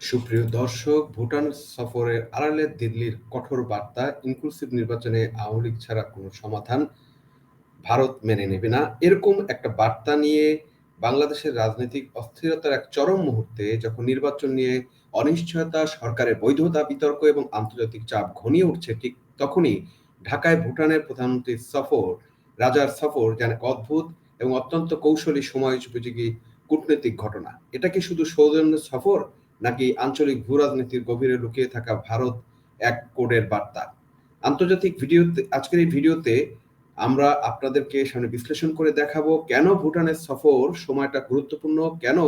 সুপ্রিয় দর্শক, ভুটান সফরের আড়ালে দিল্লির কঠোর বার্তা ইনক্লুসিভ নির্বাচনে আওয়ামী লীগ ছাড়া কোনো সমাধান ভারত মেনে নেবে না। এরকম একটা বার্তা নিয়ে বাংলাদেশের রাজনৈতিক অস্থিরতার এক চরম মুহূর্তে যখন নির্বাচন নিয়ে অনিশ্চয়তা, সরকারের বৈধতা, বিতর্ক এবং আন্তর্জাতিক চাপ ঘনিয়ে উঠছে, ঠিক তখনই ঢাকায় ভুটানের প্রধানমন্ত্রীর সফর, রাজার সফর যেন অদ্ভুত এবং অত্যন্ত কৌশলী সময় উপযোগী কূটনৈতিক ঘটনা। এটা কি শুধু সৌজন্য সফর? নাকি আঞ্চলিক ভূ রাজনীতির গভীরে লুকিয়ে থাকা ভারত এক কোডের বার্তা? আন্তর্জাতিক ভিডিওতে, আজকের এই ভিডিওতে আমরা আপনাদেরকে সামনে বিশ্লেষণ করে দেখাবো কেন ভুটানের সফর সময়টা গুরুত্বপূর্ণ, কেন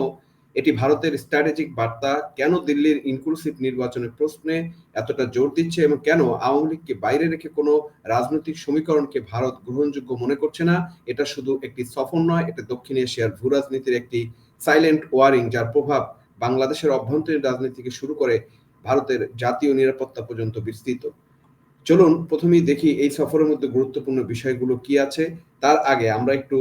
এটি ভারতের স্ট্র্যাটেজিক বার্তা, কেন দিল্লির ইনক্লুসিভ নির্বাচনের প্রশ্নে এতটা জোর দিচ্ছে এবং কেন আওয়ামী লীগকে বাইরে রেখে কোনো রাজনৈতিক সমীকরণকে ভারত গ্রহণযোগ্য মনে করছে না, এটা শুধু একটি সফর নয়, এটা দক্ষিণ এশিয়ার ভূ রাজনীতির একটি সাইলেন্ট ওয়ারিং যার প্রভাব বাংলাদেশের অভ্যন্তরীণ রাজনীতি থেকে শুরু করে ভারতের জাতীয় নিরাপত্তা পর্যন্ত বিস্তৃত। চলুন প্রথমেই দেখি এই সফরের মধ্যে গুরুত্বপূর্ণ বিষয়গুলো কি আছে। তার আগে আমরা একটু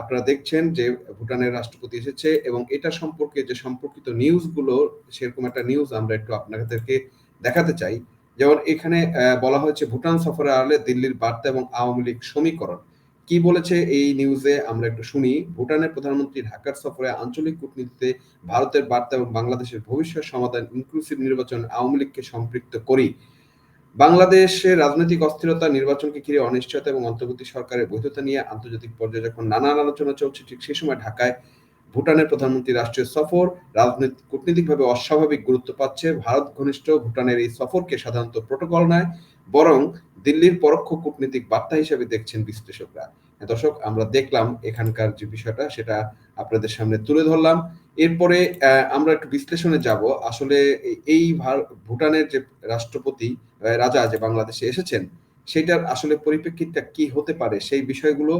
আপনারা দেখছেন যে ভুটানের রাষ্ট্রপতি এসেছে এবং এটা সম্পর্কে যে সম্পর্কিত নিউজগুলো, সেরকম একটা নিউজ আমরা একটু আপনাদেরকে দেখাতে চাই। যেমন এখানে বলা হয়েছে ভুটান সফরে আড়ালে দিল্লির বার্তা এবং আওয়ামী লীগ সমীকরণ। কি বলেছে এই নিউজে আমরা একটু শুনি। ভুটানের প্রধানমন্ত্রী ঢাকার সফরে আঞ্চলিক কূটনীতিতে ভারতের বার্তা এবং বাংলাদেশের ভবিষ্যৎ সমাধান ইনক্লুসিভ নির্বাচন আওয়ামী লীগকে সম্পৃক্ত করি। বাংলাদেশের রাজনৈতিক অস্থিরতা, নির্বাচনকে ঘিরে অনিশ্চয়তা এবং অন্তর্বর্তী সরকারের বৈধতা নিয়ে আন্তর্জাতিক পর্যায়ে যখন নানান আলোচনা চলছে, ঠিক সেই সময় ঢাকায় ভুটানের প্রধানমন্ত্রী রাষ্ট্রীয় সফর রাজনৈতিক, কূটনীতিকভাবে অস্বাভাবিক গুরুত্ব পাচ্ছে। ভারত ঘনিষ্ঠ ভুটানের এই সফরকে সাধারণত প্রোটোকল নয়, বরং দিল্লির পরোক্ষ কূটনীতিক বার্তা হিসেবে দেখছেন বিশ্লেষকরা। দর্শক, আমরা দেখলাম এখানকার যে বিষয়টা, সেটা আপনাদের সামনে তুলে ধরলাম। এরপরে আমরা একটু বিশ্লেষণে যাব। আসলে এই ভুটানের যে রাষ্ট্রপতি রাজা যে বাংলাদেশে এসেছেন, সেটার আসলে পরিপ্রেক্ষিতটা কি হতে পারে, সেই বিষয়গুলো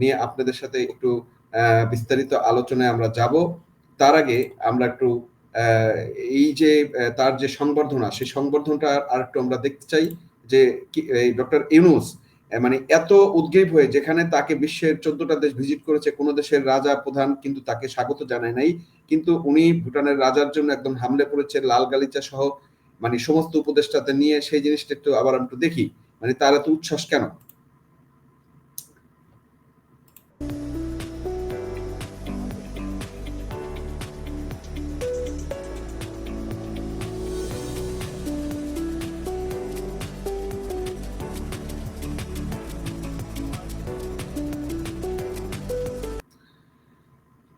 নিয়ে আপনাদের সাথে একটু বিস্তারিত আলোচনায় আমরা যাব। তার আগে আমরা একটু এই যে তার যে সংবর্ধনা, সেই সংবর্ধনটা আর একটু আমরা দেখতে চাই। যে ডক্টর ইউনুস মানে এত উদ্গ্রীব হয়ে যেখানে তাকে বিশ্বের চোদ্দটা দেশ ভিজিট করেছে, কোনো দেশের রাজা প্রধান কিন্তু তাকে স্বাগত জানায় নাই। কিন্তু উনি ভুটানের রাজার জন্য একদম হামলে পড়েছে, লাল গালিচা সহ মানে সমস্ত উপদেষ্টাতে নিয়ে সেই জিনিসটা একটু আবার একটু দেখি। মানে তার এত উচ্ছ্বাস কেন?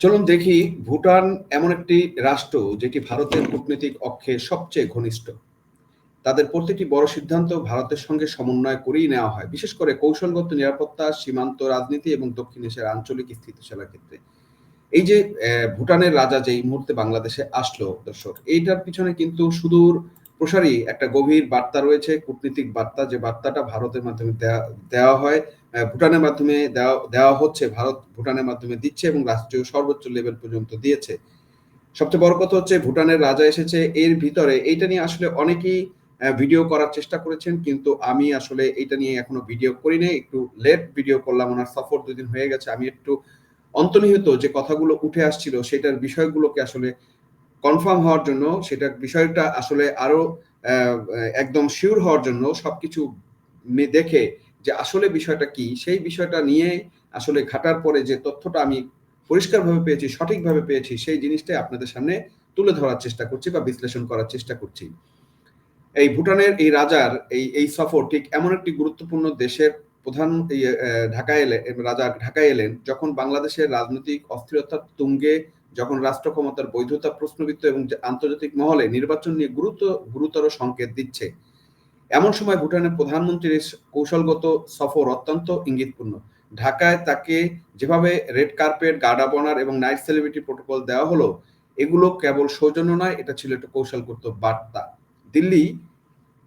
চলুন দেখি ভুটান এমন একটি রাষ্ট্র যেটি ভারতের কূটনৈতিক অক্ষে সবচেয়ে ঘনিষ্ঠ। তাদের প্রতিটি বড় সিদ্ধান্ত ভারতের সঙ্গে সমন্বয় করেই নেওয়া হয়, বিশেষ করে কৌশলগত নিরাপত্তা, সীমান্ত রাজনীতি এবং দক্ষিণ এশিয়ার আঞ্চলিক স্থিতিশীলার ক্ষেত্রে। এই যে ভুটানের রাজা যে এই মুহূর্তে বাংলাদেশে আসলো, দর্শক, এইটার পিছনে কিন্তু সুদূর প্রসারী একটা গভীর বার্তা রয়েছে, কূটনীতিক বার্তা, যে বার্তাটা ভারতের মাধ্যমে দেওয়া হয়। ভুটানের মাধ্যমে দেওয়া দেওয়া হচ্ছে, ভারত ভুটানের মাধ্যমে দিচ্ছে এবং রাষ্ট্রীয় সর্বোচ্চ লেভেল পর্যন্ত দিয়েছে। সবচেয়ে বড় কথা হচ্ছে ভুটানের রাজা এসেছে, এর ভিতরে এইটা নিয়ে আসলে অনেকেই ভিডিও করার চেষ্টা করেছেন, কিন্তু আমি আসলে এটা নিয়ে এখনও ভিডিও করি নাই, একটু লেট ভিডিও করলাম, ওনার সফর দুদিন হয়ে গেছে, আমি একটু অন্তর্নিহিত যে কথাগুলো উঠে আসছিল, সেটার বিষয়গুলোকে আসলে কনফার্ম হওয়ার জন্য, সেটা বিষয়টা আসলে আরও একদম শিওর হওয়ার জন্য সবকিছু দেখে যে আসলে বিষয়টা কি, সেই বিষয়টা নিয়ে আসলে ঘাটার পরে যে তথ্যটা আমি পরিষ্কারভাবে পেয়েছি, সঠিকভাবে পেয়েছি, সেই জিনিসটাই আপনাদের সামনে তুলে ধরার চেষ্টা করছি বা বিশ্লেষণ করার চেষ্টা করছি। এই ভুটানের এই রাজার এই এই সফর ঠিক এমন একটি গুরুত্বপূর্ণ দেশের প্রধান ঢাকায় এলেন রাজা ঢাকায় এলেন যখন বাংলাদেশের রাজনৈতিক অস্থিরতার তুঙ্গে, যখন রাষ্ট্র ক্ষমতার বৈধতা প্রশ্নবিদ্ধ এবং আন্তর্জাতিক মহলে নির্বাচন নিয়ে গুরুত্ব, গুরুতর সংকেত দিচ্ছে। এমন সময় ভুটানের প্রধানমন্ত্রীর কৌশলগত সফর অত্যন্ত ইঙ্গিতপূর্ণ। ঢাকায় তাকে যেভাবে রেড কার্পেট গার্ডাবনার এবং নাইট সেলিব্রিটি প্রোটোকল দেওয়া হলো, এগুলো কেবল সৌজন্য নয়, এটা ছিল একটা কৌশলগত বার্তা। দিল্লি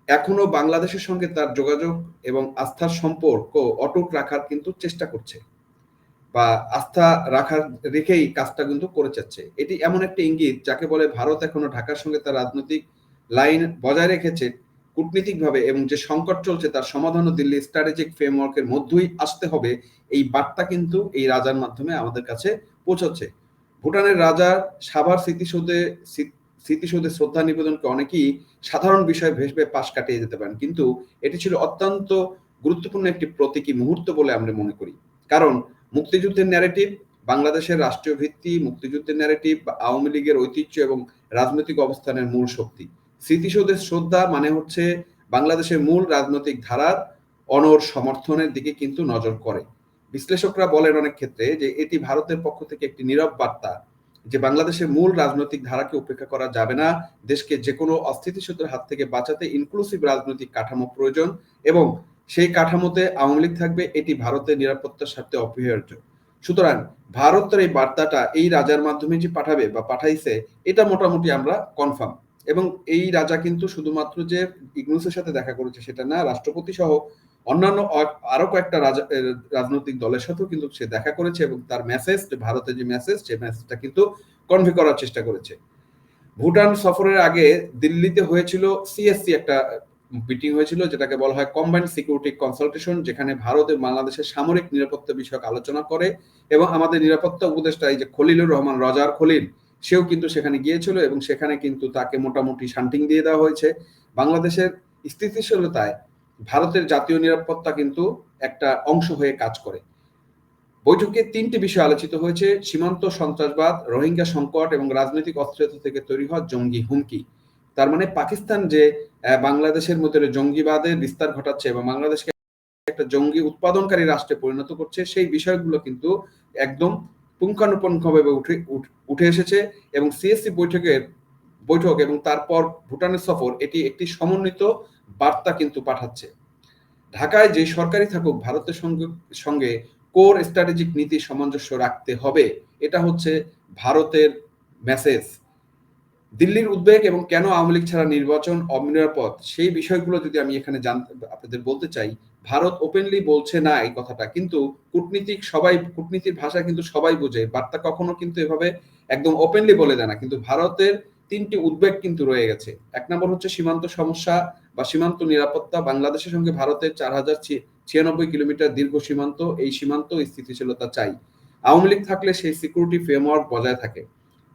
এখনও বাংলাদেশের সঙ্গে তার যোগাযোগ এবং আস্থার সম্পর্ক অটুট রাখার কিন্তু চেষ্টা করছে বা আস্থা রাখার রেখেই কাজটা কিন্তু করে যাচ্ছে। এটি এমন একটা ইঙ্গিত যাকে বলে ভারত এখনও ঢাকার সঙ্গে তার রাজনৈতিক লাইন বজায় রেখেছে। কূটনীতিকভাবে এবং যে সংকট চলছে তার সমাধানও দিল্লি স্ট্র্যাটেজিক ফ্রেমওয়ার্কের মধ্যেই আসতে হবে। এই বার্তা কিন্তু এই রাজার মাধ্যমে আমাদের কাছে পৌঁছচ্ছে। ভুটানের রাজা সাভার স্মৃতিসৌধে স্মৃতিসৌধে শ্রদ্ধা নিবেদনকে অনেকেই সাধারণ বিষয় ভেসবে পাশ কাটিয়ে যেতে পারেন। কিন্তু এটি ছিল অত্যন্ত গুরুত্বপূর্ণ একটি প্রতীকী মুহূর্ত বলে আমরা মনে করি। কারণ মুক্তিযুদ্ধের ন্যারেটিভ বাংলাদেশের রাষ্ট্রীয় ভিত্তি, মুক্তিযুদ্ধের ন্যারেটিভ আওয়ামী লীগের ঐতিহ্য এবং রাজনৈতিক অবস্থানের মূল শক্তি। স্মৃতিসৌধের শ্রদ্ধা মানে হচ্ছে বাংলাদেশের মূল রাজনৈতিক ধারার অনর সমর্থনের দিকে কিন্তু নজর করে। বিশ্লেষকরা বলেন অনেক ক্ষেত্রে যে এটি ভারতের পক্ষ থেকে একটি নীরব বার্তা যে বাংলাদেশের মূল রাজনৈতিক ধারাকে উপেক্ষা করা যাবে না, দেশকে যে কোনো অস্থিতিশীলতার হাত থেকে বাঁচাতে ইনক্লুসিভ রাজনৈতিক কাঠামো প্রয়োজন এবং সেই কাঠামোতে আওয়ামী লীগ থাকবে, এটি ভারতের নিরাপত্তার স্বার্থে অপরিহার্য। সুতরাং ভারতের এই বার্তাটা এই রাজার মাধ্যমে যে পাঠাবে বা পাঠাইছে, এটা মোটামুটি আমরা কনফার্ম এবং এই রাজা কিন্তু শুধুমাত্র যে ইগনুসের সাথে দেখা করেছে সেটা না, রাষ্ট্রপতি সহ অন্যান্য আরও কয়েকটা রাজনৈতিক দলের সাথেও কিন্তু সে দেখা করেছে এবং তার মেসেজ ভারতের যে মেসেজ সেই মেসেজটা কিন্তু কনভে করার চেষ্টা করেছে। ভুটান সফরের আগে দিল্লিতে হয়েছিল সিএসসি একটা মিটিং হয়েছিল, যেটাকে বলা হয় কম্বাইন্ড সিকিউরিটি কনসালটেশন যেখানে ভারত এবং বাংলাদেশের সামরিক নিরাপত্তা বিষয়ক আলোচনা করে এবং আমাদের নিরাপত্তা উপদেষ্টা এই যে খলিলুর রহমান, রজার খলিল সেও কিন্তু সেখানে গিয়েছিল এবং সেখানে কিন্তু তাকে মোটামুটি শান্টিং দিয়ে দেওয়া হয়েছে। বাংলাদেশের স্থিতিশীলতায় ভারতের জাতীয় নিরাপত্তা কিন্তু একটা অংশ হয়ে কাজ করে। বৈঠকে তিনটি বিষয় আলোচিত হয়েছে, সীমান্ত সন্ত্রাসবাদ, রোহিঙ্গা সংকট এবং রাজনৈতিক অস্থিরতা থেকে তৈরি হওয়া জঙ্গি হুমকি। তার মানে পাকিস্তান যে বাংলাদেশের মধ্যে জঙ্গিবাদের বিস্তার ঘটাচ্ছে এবং বাংলাদেশকে একটা জঙ্গি উৎপাদনকারী রাষ্ট্রে পরিণত করছে, সেই বিষয়গুলো কিন্তু একদম পুঙ্খানুপুঙ্খভাবে উঠে উঠে এসেছে এবং সিএসসি বৈঠকের, বৈঠক এবং তারপর ভুটানের সফর, এটি একটি সমন্বিত বার্তা কিন্তু পাঠাচ্ছে। ঢাকায় যে সরকারি থাকুক, ভারতের সঙ্গে সঙ্গে কোর স্ট্র্যাটেজিক নীতি সামঞ্জস্য রাখতে হবে। এটা হচ্ছে ভারতের মেসেজ দিল্লির উদ্বেগ এবং কেন আওয়ামী লীগ ছাড়া নির্বাচন অনিরাপদ সেই বিষয়গুলো যদি আমি এখানে আপনাদের বলতে চাই, ভারত ওপেনলি বলছে না এই কথাটা, কিন্তু কূটনীতিক সবাই, কূটনীতির ভাষা কিন্তু সবাই বোঝে, বার্তা কখনো কিন্তু এভাবে একদম ওপেনলি বলে দেয় না, কিন্তু ভারতের তিনটি উদ্বেগ কিন্তু রয়ে গেছে। এক নম্বর হচ্ছে সীমান্ত সমস্যা বা সীমান্ত নিরাপত্তা, বাংলাদেশের সঙ্গে ভারতের চার হাজার ছিয়ানব্বই কিলোমিটার দীর্ঘ সীমান্ত, এই সীমান্ত স্থিতিশীলতা চাই। আওয়ামী লীগ থাকলে সেই সিকিউরিটি ফ্রেমওয়ার্ক বজায় থাকে।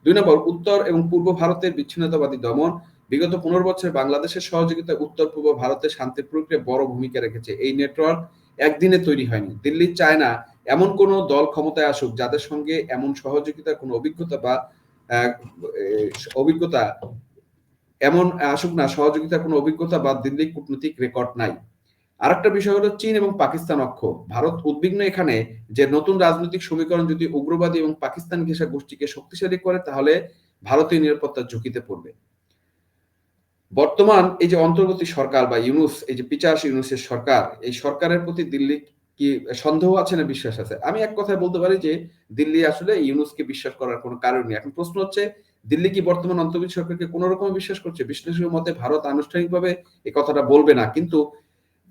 দুই নম্বর, উত্তর এবং পূর্ব ভারতের বিচ্ছিন্নতাবাদী দমন। বিগত পনেরো বছর বাংলাদেশের সহযোগিতা উত্তর পূর্ব ভারতের শান্তি প্রক্রিয়া বড় ভূমিকা রেখেছে। এই নেটওয়ার্ক একদিনে তৈরি হয়নি। দিল্লি চায় না এমন কোন দল ক্ষমতায় আসুক যাদের সঙ্গে এমন সহযোগিতার কোনো অভিজ্ঞতা বা অভিজ্ঞতা এমন আসুক না, সহযোগিতার কোনো অভিজ্ঞতা বা দিল্লি কূটনৈতিক রেকর্ড নাই। আরেকটা বিষয় হলো চীন এবং পাকিস্তান অক্ষ। ভারত উদ্বিগ্ন এখানে যে নতুন রাজনৈতিক সমীকরণ যদি উগ্রবাদী এবং পাকিস্তান ঘেঁষা গোষ্ঠীকে শক্তিশালী করে, তাহলে ভারতীয় নিরাপত্তার ঝুঁকিতে পড়বে। বর্তমান এই যে অন্তর্বর্তী সরকার বা ইউনুস, এই যে পিচার্স ইউনুসের সরকার, এই সরকারের প্রতি দিল্লি কি সন্দেহ আছে না বিশ্বাস আছে? আমি এক কথায় বলতে পারি যে দিল্লি আসলে ইউনুসকে বিশ্বাস করার কোনো কারণ নেই। এখন প্রশ্ন হচ্ছে, দিল্লি কি বর্তমান অন্তর্বর্তী সরকারকে কোন রকম বিশ্বাস করছে? বিশ্লেষকের মতে ভারত আনুষ্ঠানিকভাবে এই কথাটা বলবে না। কিন্তু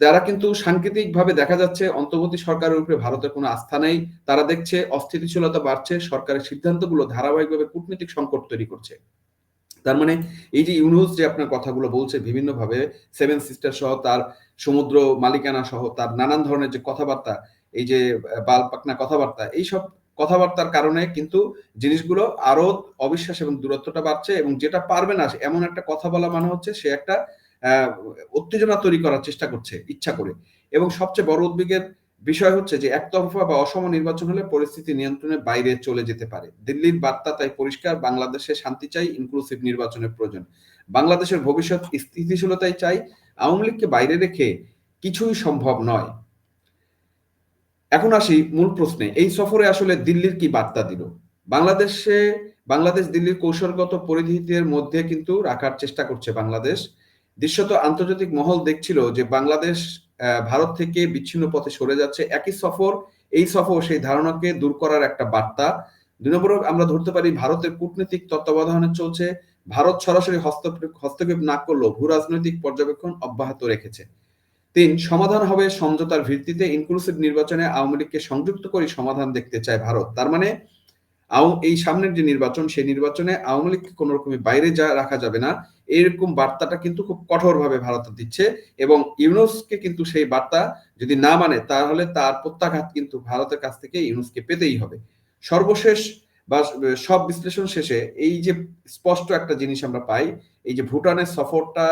যারা কিন্তু সাংকেতিক ভাবে দেখা যাচ্ছে অন্তর্বর্তী সরকারের উপরে ভারতের কোনো আস্থা নেই, তারা দেখছে অস্থিতিশীলতা বাড়ছে, সরকারের সিদ্ধান্তগুলো ধারাবাহিকভাবে কূটনৈতিক সংকট তৈরি করছে। তার মানে এই যে ইউনুস যে আপনার কথাগুলো বলছে বিভিন্ন ভাবে সেভেন সিস্টার সহ তার সমুদ্র মালিকানা সহ তার নানান ধরনের যে কথাবার্তা, এই যে বাল পাকনা কথাবার্তা, এইসব কথাবার্তার কারণে কিন্তু জিনিসগুলো আরও অবিশ্বাস এবং দূরত্বটা বাড়ছে এবং যেটা পারবে না, এমন একটা কথা বলা মানে হচ্ছে সে একটা উত্তেজনা তৈরি করার চেষ্টা করছে ইচ্ছা করে। এবং সবচেয়ে বড় উদ্বেগের বিষয় হচ্ছে যে, একতরফা বা অসম নির্বাচন হলে পরিস্থিতি নিয়ন্ত্রণের বাইরে চলে যেতে পারে। দিল্লির বার্তা তাই পরিষ্কার, বাংলাদেশে শান্তি চাই ইনক্লুসিভ নির্বাচনের প্রয়োজন। বাংলাদেশের ভবিষ্যৎ স্থিতিশীলতাই চাই, আওয়ামী লীগকে বাইরে রেখে কিছুই সম্ভব নয়। এখন আসি মূল প্রশ্নে, এই সফরে আসলে দিল্লির কি বার্তা দিল? বাংলাদেশে বাংলাদেশ দিল্লির কৌশলগত পরিধিতের মধ্যে কিন্তু রাখার চেষ্টা করছে বাংলাদেশ। দৃশ্যত আন্তর্জাতিক মহল দেখছিল যে বাংলাদেশ ভারত থেকে বিচ্ছিন্ন পথে সরে যাচ্ছে। একই সফর, এই সফর সেই ধারণাকে দূর করার একটা বার্তা। দুই নম্বর আমরা ধরতে পারি ভারতের কূটনৈতিক তত্ত্বাবধানে চলছে। ভারত সরাসরি হস্তক্ষেপ না করলেও ভূ রাজনৈতিক পর্যবেক্ষণ অব্যাহত রেখেছে। তিন, সমাধান হবে সমঝোতার ভিত্তিতে ইনক্লুসিভ নির্বাচনে আওয়ামী লীগকে সংযুক্ত করে সমাধান দেখতে চায় ভারত। তার মানে এই সামনের যে নির্বাচন, সেই নির্বাচনে আওয়ামী লীগকে কোন রকমের বাইরে যা, রাখা যাবে না। এরকম বার্তাটা কিন্তু খুব কঠোরভাবে ভারত দিচ্ছে এবং ইউনুসকে কিন্তু সেই বার্তা যদি না মানে তাহলে তার প্রত্যাঘাত কিন্তু ভারতের কাছ থেকে ইউনুসকে পেতেই হবে। সর্বশেষ বা সব বিশ্লেষণ শেষে এই যে স্পষ্ট একটা জিনিস আমরা পাই, এই যে ভুটানের সফরটা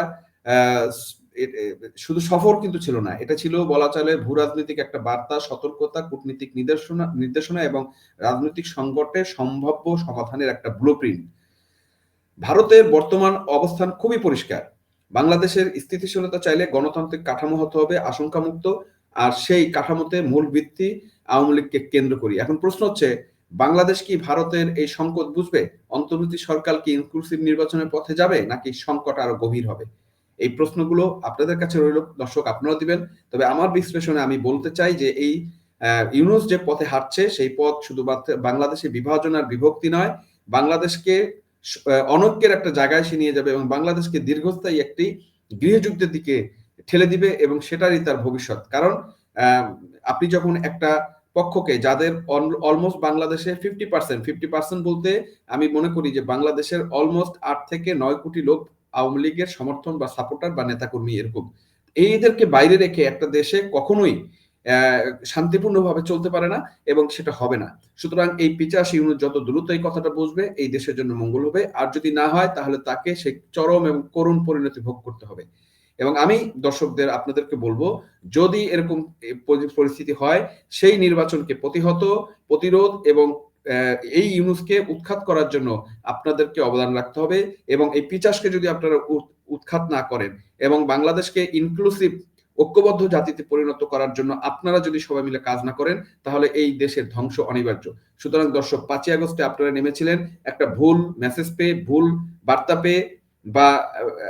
শুধু সফর কিন্তু ছিল না, এটা ছিল বলা চলে ভূ রাজনৈতিক একটা বার্তা, সতর্কতা, কূটনীতিক নির্দেশনা নির্দেশনা এবং রাজনৈতিক সংকটের সম্ভাব্য সমাধানের একটা ব্লু ভারতের বর্তমান অবস্থান খুবই পরিষ্কার। বাংলাদেশের স্থিতিশীলতা চাইলে গণতান্ত্রিক কাঠামো হতে হবে আশঙ্কামুক্ত, আর সেই কাঠামোতে মূল ভিত্তি আওয়ামী লীগকে কেন্দ্র করি। এখন প্রশ্ন হচ্ছে, বাংলাদেশ কি ভারতের এই সংকট বুঝবে? অন্তর্বর্তী সরকার কি ইনক্লুসিভ নির্বাচনের পথে যাবে, নাকি সংকট আরও গভীর হবে? এই প্রশ্নগুলো আপনাদের কাছে রইল। দর্শক আপনারা দিবেন। তবে আমার বিশ্লেষণে আমি বলতে চাই যে এই ইউনুস যে পথে হাঁটছে, সেই পথ শুধু বাংলাদেশে বিভাজন আর বিভক্তি নয়। বাংলাদেশকে অনৈক্যের একটা জায়গায় সে নিয়ে যাবে এবং বাংলাদেশকে দীর্ঘস্থায়ী একটি গৃহযুদ্ধের দিকে ঠেলে দিবে এবং সেটারই তার ভবিষ্যৎ। কারণ আপনি যখন একটা পক্ষকে, যাদের অলমোস্ট বাংলাদেশে ফিফটি পার্সেন্ট ফিফটি পার্সেন্ট বলতে আমি মনে করি যে বাংলাদেশের অলমোস্ট আট থেকে নয় কোটি লোক আওয়ামী লীগের সমর্থন বা সাপোর্টার বা নেতাকর্মী এরকম। এইদেরকে বাইরে রেখে একটা দেশে কখনোই শান্তিপূর্ণভাবে চলতে পারে না এবং সেটা হবে না। সুতরাং এই পিচাস ইউনিট যত দ্রুত এই কথাটা বুঝবে, এই দেশের জন্য মঙ্গল হবে। আর যদি না হয়, তাহলে তাকে সে চরম এবং করুণ পরিণতি ভোগ করতে হবে। এবং আমি দর্শকদের আপনাদেরকে বলব, যদি এরকম পরিস্থিতি হয়, সেই নির্বাচনকে প্রতিহত, প্রতিরোধ এবং এই ইউনুসকে উৎখাত করার জন্য আপনাদেরকে অবদান রাখতে হবে এবং এই পিচাসকে যদি আপনারা উৎখাত না করেন এবং বাংলাদেশকে ইনক্লুসিভ ঐক্যবদ্ধ জাতিতে পরিণত করার জন্য আপনারা যদি সবাই মিলে কাজ না করেন, তাহলে এই দেশের ধ্বংস অনিবার্য। সুতরাং দর্শক, পাঁচই আগস্টে আপনারা নেমেছিলেন, একটা ভুল মেসেজ পেয়ে, ভুল বার্তা পেয়ে বা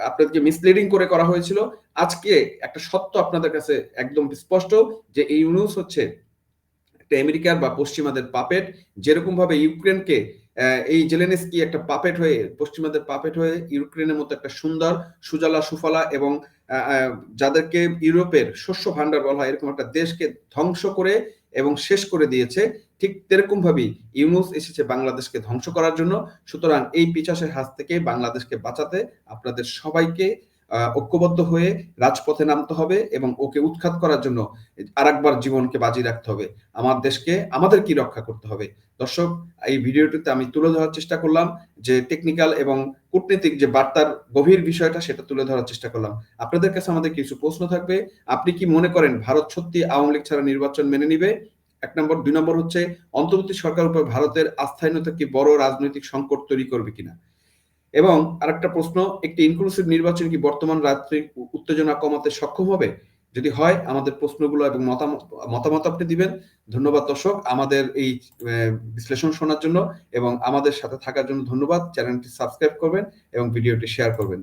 আপনাদেরকে মিসলিডিং করে করা হয়েছিল। আজকে একটা সত্য আপনাদের কাছে একদম স্পষ্ট যে এই ইউনিউস হচ্ছে একটা আমেরিকার বা পশ্চিমাদের পাপেট যেরকম ভাবে ইউক্রেনকে এই জেলেনেস্কি একটা পাপেট হয়ে, পশ্চিমাদের পাপেট হয়ে ইউক্রেনের মতো একটা সুন্দর, সুজলা, সুফলা এবং যাদেরকে ইউরোপের শস্য ভান্ডার বলা হয়, এরকম একটা দেশকে ধ্বংস করে এবং শেষ করে দিয়েছে, ঠিক তেরকম ভাবেই ইউনুস এসেছে বাংলাদেশকে ধ্বংস করার জন্য। সুতরাং এই পিছাসের হাত থেকে বাংলাদেশকে বাঁচাতে আপনাদের সবাইকে ঐক্যবদ্ধ হয়ে রাজপথে নামতে হবে এবং ওকে উৎখাত করার জন্য আরেকবার জীবনকে বাজি রাখতে হবে। আমার দেশকে আমাদের কি রক্ষা করতে হবে। দর্শক, এই ভিডিওটিতে আমি তুলে ধরার চেষ্টা করলাম যে টেকনিক্যাল এবং কূটনীতিক যে বার্তার গভীর বিষয়টা সেটা তুলে ধরার চেষ্টা করলাম। আপনাদের কাছে আমাদের কিছু প্রশ্ন থাকবে। আপনি কি মনে করেন ভারত সত্যি আওয়ামী লীগ ছাড়া নির্বাচন মেনে নিবে? এক নম্বর। দুই নম্বর হচ্ছে, অন্তর্বর্তী সরকার উপর ভারতের আস্থাহীনতা কি বড় রাজনৈতিক সংকট তৈরি করবে কিনা? এবং আরেকটা প্রশ্ন, একটি ইনক্লুসিভ নির্বাচন কি বর্তমান রাত্রে উত্তেজনা কমাতে সক্ষম হবে? যদি হয়, আমাদের প্রশ্নগুলো এবং মতামত মতামত আপনি দিবেন। ধন্যবাদ দর্শক, আমাদের এই বিশ্লেষণ শোনার জন্য এবং আমাদের সাথে থাকার জন্য ধন্যবাদ। চ্যানেলটি সাবস্ক্রাইব করবেন এবং ভিডিওটি শেয়ার করবেন।